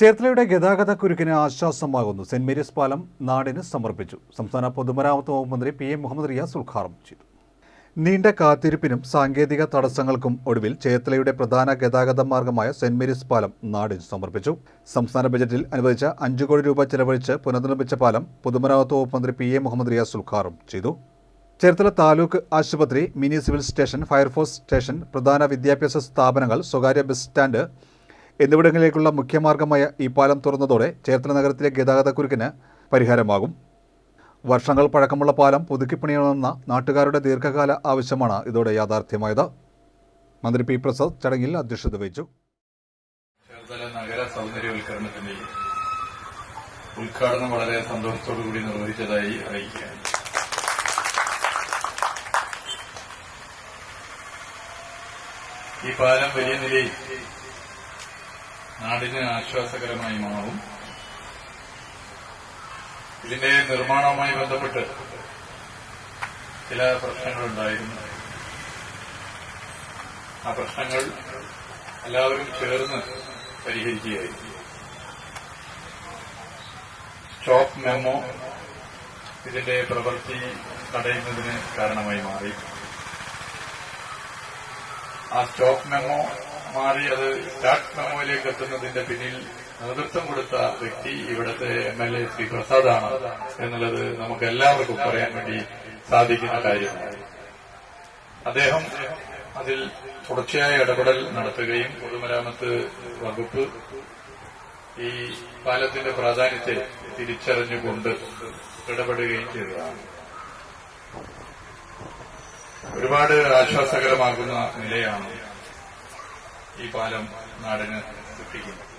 ചേർത്തലയുടെ ഗതാഗത കുരുക്കിന് ആശ്വാസമാകുന്നു. Saint Mary's പാലം നാടിന് സമർപ്പിച്ചു. സംസ്ഥാന പൊതുമരാമത്ത് വകുപ്പ് മന്ത്രി പി എം മുഹമ്മദ് റിയാസ് ഉദ്ഘാടനം ചെയ്തു. നീണ്ട കാത്തിരിപ്പിനും സാങ്കേതിക തടസ്സങ്ങൾക്കും ഒടുവിൽ ചേർത്തലയുടെ പ്രധാന ഗതാഗത മാർഗമായ സെന്റ് മേരീസ് പാലം നാടിന് സമർപ്പിച്ചു. സംസ്ഥാന ബജറ്റിൽ അനുവദിച്ച അഞ്ചു കോടി രൂപ ചെലവഴിച്ച് പുനർനിർമ്മിച്ച പാലം പൊതുമരാമത്ത് വകുപ്പ് മന്ത്രി പി എ മുഹമ്മദ് റിയാസ് ഉദ്ഘാടനം ചെയ്തു. ചേർത്തല താലൂക്ക് ആശുപത്രി mini civil station fire force station പ്രധാന വിദ്യാഭ്യാസ സ്ഥാപനങ്ങൾ സ്വകാര്യ ബസ് സ്റ്റാൻഡ് എന്നിവിടങ്ങളിലേക്കുള്ള മുഖ്യമാർഗമായ ഈ പാലം തുറന്നതോടെ ചേർത്തല നഗരത്തിലെ ഗതാഗതക്കുരുക്കിന് പരിഹാരമാകും. വർഷങ്ങൾ പഴക്കമുള്ള പാലം പുതുക്കിപ്പണിയണമെന്ന നാട്ടുകാരുടെ ദീർഘകാല ആവശ്യമാണ് ഇതോടെ യാഥാർത്ഥ്യമായത്. മന്ത്രി പി പ്രസാദ് ചടങ്ങിൽ അധ്യക്ഷത വഹിച്ചു. ചേർത്തല നഗര ഉദ്ഘാടനം വളരെ സന്തോഷത്തോടുകൂടി നിർവഹിച്ചതായി അറിയിക്കുകയാണ്. ഈ പാലം വലിയ നിലയിൽ നാടിന് ആശ്വാസകരമായി മാറും. ഇതിന്റെ നിർമ്മാണവുമായി ബന്ധപ്പെട്ട് ചില പ്രശ്നങ്ങളുണ്ടായിരുന്നു. ആ പ്രശ്നങ്ങൾ എല്ലാവരും ചേർന്ന് പരിഹരിക്കുകയായിരുന്നു. സ്റ്റോപ്പ് മെമ്മോ ഇതിന്റെ പ്രവൃത്തി തടയുന്നതിന് കാരണമായി മാറി. ആ സ്റ്റോക്ക് മെമ്മോ മാറി അത് സ്റ്റാർട്ട് മെമ്മോയിലേക്ക് എത്തുന്നതിന്റെ പിന്നിൽ നേതൃത്വം കൊടുത്ത വ്യക്തി ഇവിടുത്തെ എം എൽ എ ശ്രീ പ്രസാദാണ് എന്നുള്ളത് നമുക്ക് എല്ലാവർക്കും പറയാൻ വേണ്ടി സാധിക്കുന്ന കാര്യമാണ്. അദ്ദേഹം അതിൽ തുടർച്ചയായ ഇടപെടൽ നടത്തുകയും പൊതുമരാമത്ത് വകുപ്പ് ഈ പാലത്തിന്റെ പ്രാധാന്യത്തെ തിരിച്ചറിഞ്ഞുകൊണ്ട് ഇടപെടുകയും ചെയ്തതാണ്. ഒരുപാട് ആശ്വാസകരമാകുന്ന നിലയാണ് ഈ പാലം നാടിന് സൃഷ്ടിക്കുന്നത്